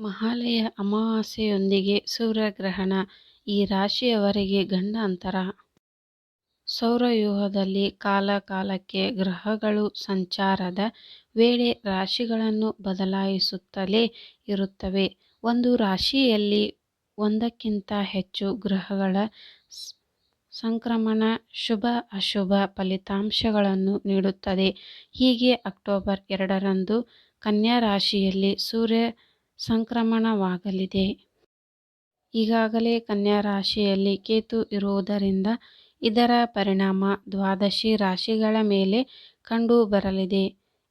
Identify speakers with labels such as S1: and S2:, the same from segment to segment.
S1: ಮಹಾಲಯ ಅಮಾವಾಸ್ಯೆಯೊಂದಿಗೆ ಸೂರ್ಯಗ್ರಹಣ ಈ ರಾಶಿಯವರಿಗೆ ಗಂಡಾಂತರ. ಸೌರವ್ಯೂಹದಲ್ಲಿ ಕಾಲ ಕಾಲಕ್ಕೆ ಗ್ರಹಗಳು ಸಂಚಾರದ ವೇಳೆ ರಾಶಿಗಳನ್ನು ಬದಲಾಯಿಸುತ್ತಲೇ ಇರುತ್ತವೆ. ಒಂದು ರಾಶಿಯಲ್ಲಿ ಒಂದಕ್ಕಿಂತ ಹೆಚ್ಚು ಗ್ರಹಗಳ ಸಂಕ್ರಮಣ, ಶುಭ, ಅಶುಭ ಫಲಿತಾಂಶಗಳನ್ನು ನೀಡುತ್ತದೆ. ಹೀಗೆ ಅಕ್ಟೋಬರ್ ಎರಡರಂದು ಕನ್ಯಾ ರಾಶಿಯಲ್ಲಿ ಸೂರ್ಯ ಸಂಕ್ರಮಣವಾಗಲಿದೆ. ಈಗಾಗಲೇ ಕನ್ಯಾ ರಾಶಿಯಲ್ಲಿ ಕೇತು ಇರುವುದರಿಂದ ಇದರ ಪರಿಣಾಮ ದ್ವಾದಶಿ ರಾಶಿಗಳ ಮೇಲೆ ಕಂಡು ಬರಲಿದೆ.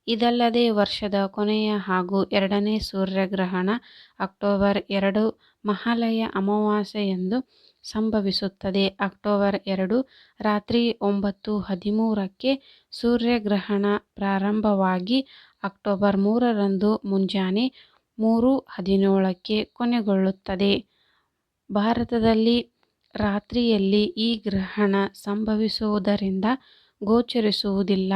S1: ಇದಲ್ಲದೆ ವರ್ಷದ ಕೊನೆಯ ಹಾಗೂ ಎರಡನೇ ಸೂರ್ಯಗ್ರಹಣ ಅಕ್ಟೋಬರ್ ಎರಡು ಮಹಾಲಯ ಅಮಾವಾಸ್ಯೆಯಂದು ಸಂಭವಿಸುತ್ತದೆ. ಅಕ್ಟೋಬರ್ ಎರಡು ರಾತ್ರಿ ಒಂಬತ್ತು ಹದಿಮೂರಕ್ಕೆ ಸೂರ್ಯಗ್ರಹಣ ಪ್ರಾರಂಭವಾಗಿ ಅಕ್ಟೋಬರ್ ಮೂರರಂದು ಮುಂಜಾನೆ ಮೂರು ಹದಿನೇಳಕ್ಕೆ ಕೊನೆಗೊಳ್ಳುತ್ತದೆ. ಭಾರತದಲ್ಲಿ ರಾತ್ರಿಯಲ್ಲಿ ಈ ಗ್ರಹಣ ಸಂಭವಿಸುವುದರಿಂದ ಗೋಚರಿಸುವುದಿಲ್ಲ.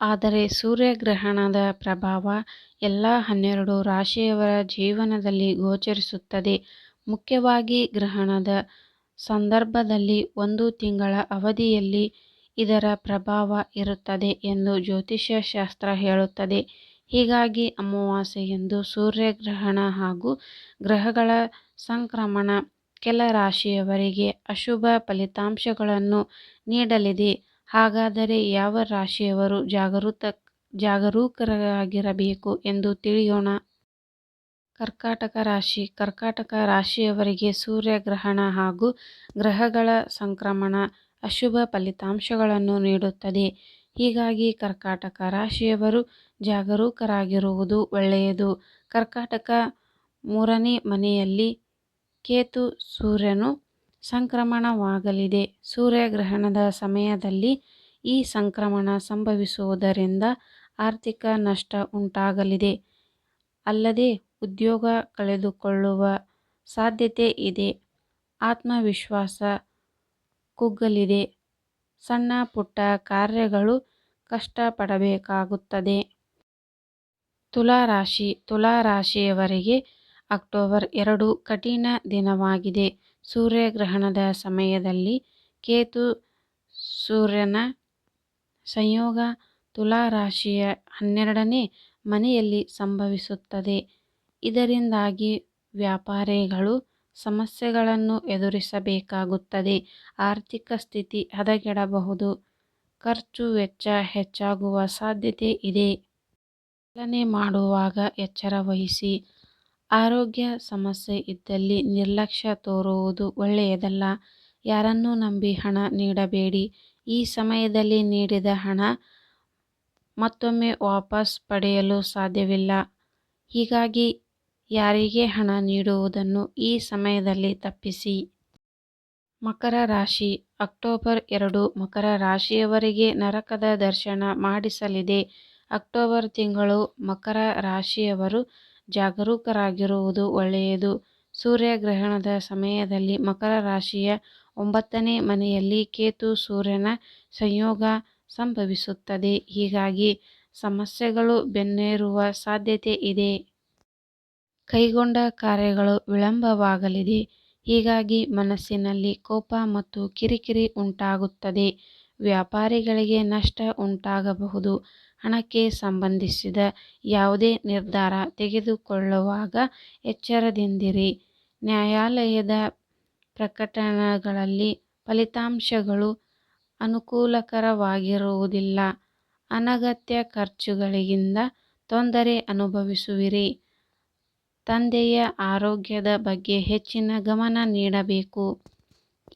S1: ಆದರೆ ಸೂರ್ಯಗ್ರಹಣದ ಪ್ರಭಾವ ಎಲ್ಲ ಹನ್ನೆರಡು ರಾಶಿಯವರ ಜೀವನದಲ್ಲಿ ಗೋಚರಿಸುತ್ತದೆ. ಮುಖ್ಯವಾಗಿ ಗ್ರಹಣದ ಸಂದರ್ಭದಲ್ಲಿ ಒಂದು ತಿಂಗಳ ಅವಧಿಯಲ್ಲಿ ಇದರ ಪ್ರಭಾವ ಇರುತ್ತದೆ ಎಂದು ಜ್ಯೋತಿಷ್ಯ ಶಾಸ್ತ್ರ ಹೇಳುತ್ತದೆ. ಹೀಗಾಗಿ ಅಮಾವಾಸ್ಯೆಯಂದು ಸೂರ್ಯಗ್ರಹಣ ಹಾಗೂ ಗ್ರಹಗಳ ಸಂಕ್ರಮಣ ಕೆಲ ರಾಶಿಯವರಿಗೆ ಅಶುಭ ಫಲಿತಾಂಶಗಳನ್ನು ನೀಡಲಿದೆ. ಹಾಗಾದರೆ ಯಾವ ರಾಶಿಯವರು ಜಾಗರೂಕರಾಗಿರಬೇಕು ಎಂದು ತಿಳಿಯೋಣ. ಕರ್ಕಾಟಕ ರಾಶಿ. ಕರ್ಕಾಟಕ ರಾಶಿಯವರಿಗೆ ಸೂರ್ಯಗ್ರಹಣ ಹಾಗೂ ಗ್ರಹಗಳ ಸಂಕ್ರಮಣ ಅಶುಭ ಫಲಿತಾಂಶಗಳನ್ನು ನೀಡುತ್ತದೆ. ಹೀಗಾಗಿ ಕರ್ಕಾಟಕ ರಾಶಿಯವರು ಜಾಗರೂಕರಾಗಿರುವುದು ಒಳ್ಳೆಯದು. ಕರ್ಕಾಟಕ ಮೂರನೇ ಮನೆಯಲ್ಲಿ ಕೇತು ಸೂರ್ಯನು ಸಂಕ್ರಮಣವಾಗಲಿದೆ. ಸೂರ್ಯಗ್ರಹಣದ ಸಮಯದಲ್ಲಿ ಈ ಸಂಕ್ರಮಣ ಸಂಭವಿಸುವುದರಿಂದ ಆರ್ಥಿಕ ನಷ್ಟ ಉಂಟಾಗಲಿದೆ. ಅಲ್ಲದೆ ಉದ್ಯೋಗ ಕಳೆದುಕೊಳ್ಳುವ ಸಾಧ್ಯತೆ ಇದೆ. ಆತ್ಮವಿಶ್ವಾಸ ಕುಗ್ಗಲಿದೆ. ಸಣ್ಣ ಪುಟ್ಟ ಕಾರ್ಯಗಳು ಕಷ್ಟಪಡಬೇಕಾಗುತ್ತದೆ. ತುಲಾ ರಾಶಿ. ತುಲಾ ರಾಶಿಯವರಿಗೆ ಅಕ್ಟೋಬರ್ ಎರಡು ಕಠಿಣ ದಿನವಾಗಿದೆ. ಸೂರ್ಯಗ್ರಹಣದ ಸಮಯದಲ್ಲಿ ಕೇತು ಸೂರ್ಯನ ಸಂಯೋಗ ತುಲಾ ರಾಶಿಯ ಹನ್ನೆರಡನೇ ಮನೆಯಲ್ಲಿ ಸಂಭವಿಸುತ್ತದೆ. ಇದರಿಂದಾಗಿ ವ್ಯಾಪಾರಿಗಳು ಸಮಸ್ಯೆಗಳನ್ನು ಎದುರಿಸಬೇಕಾಗುತ್ತದೆ. ಆರ್ಥಿಕ ಸ್ಥಿತಿ ಹದಗೆಡಬಹುದು. ಖರ್ಚು ವೆಚ್ಚ ಹೆಚ್ಚಾಗುವ ಸಾಧ್ಯತೆ ಇದೆ. ಚಲನೆ ಮಾಡುವಾಗ ಎಚ್ಚರ ವಹಿಸಿ. ಆರೋಗ್ಯ ಸಮಸ್ಯೆ ಇದ್ದಲ್ಲಿ ನಿರ್ಲಕ್ಷ್ಯ ತೋರುವುದು ಒಳ್ಳೆಯದಲ್ಲ. ಯಾರನ್ನೂ ನಂಬಿ ಹಣ ನೀಡಬೇಡಿ. ಈ ಸಮಯದಲ್ಲಿ ನೀಡಿದ ಹಣ ಮತ್ತೊಮ್ಮೆ ವಾಪಸ್ ಪಡೆಯಲು ಸಾಧ್ಯವಿಲ್ಲ. ಹೀಗಾಗಿ ಯಾರಿಗೆ ಹಣ ನೀಡುವುದನ್ನು ಈ ಸಮಯದಲ್ಲಿ ತಪ್ಪಿಸಿ. ಮಕರ ರಾಶಿ. ಅಕ್ಟೋಬರ್ ಎರಡು ಮಕರ ರಾಶಿಯವರಿಗೆ ನರಕದ ದರ್ಶನ ಮಾಡಿಸಲಿದೆ. ಅಕ್ಟೋಬರ್ ತಿಂಗಳು ಮಕರ ರಾಶಿಯವರು ಜಾಗರೂಕರಾಗಿರುವುದು ಒಳ್ಳೆಯದು. ಸೂರ್ಯಗ್ರಹಣದ ಸಮಯದಲ್ಲಿ ಮಕರ ರಾಶಿಯ ಒಂಬತ್ತನೇ ಮನೆಯಲ್ಲಿ ಕೇತು ಸೂರ್ಯನ ಸಂಯೋಗ ಸಂಭವಿಸುತ್ತದೆ. ಹೀಗಾಗಿ ಸಮಸ್ಯೆಗಳು ಬೆನ್ನೇರುವ ಸಾಧ್ಯತೆ ಇದೆ. ಕೈಗೊಂಡ ಕಾರ್ಯಗಳು ವಿಳಂಬವಾಗಲಿದೆ. ಹೀಗಾಗಿ ಮನಸ್ಸಿನಲ್ಲಿ ಕೋಪ ಮತ್ತು ಕಿರಿಕಿರಿ ಉಂಟಾಗುತ್ತದೆ. ವ್ಯಾಪಾರಿಗಳಿಗೆ ನಷ್ಟ ಉಂಟಾಗಬಹುದು. ಹಣಕ್ಕೆ ಸಂಬಂಧಿಸಿದ ಯಾವುದೇ ನಿರ್ಧಾರ ತೆಗೆದುಕೊಳ್ಳುವಾಗ ಎಚ್ಚರದಿಂದಿರಿ. ನ್ಯಾಯಾಲಯದ ಪ್ರಕಟಣೆಗಳಲ್ಲಿ ಫಲಿತಾಂಶಗಳು ಅನುಕೂಲಕರವಾಗಿರುವುದಿಲ್ಲ. ಅನಗತ್ಯ ಖರ್ಚುಗಳಿಂದ ತೊಂದರೆ ಅನುಭವಿಸುವಿರಿ. ತಂದೆಯ ಆರೋಗ್ಯದ ಬಗ್ಗೆ ಹೆಚ್ಚಿನ ಗಮನ ನೀಡಬೇಕು.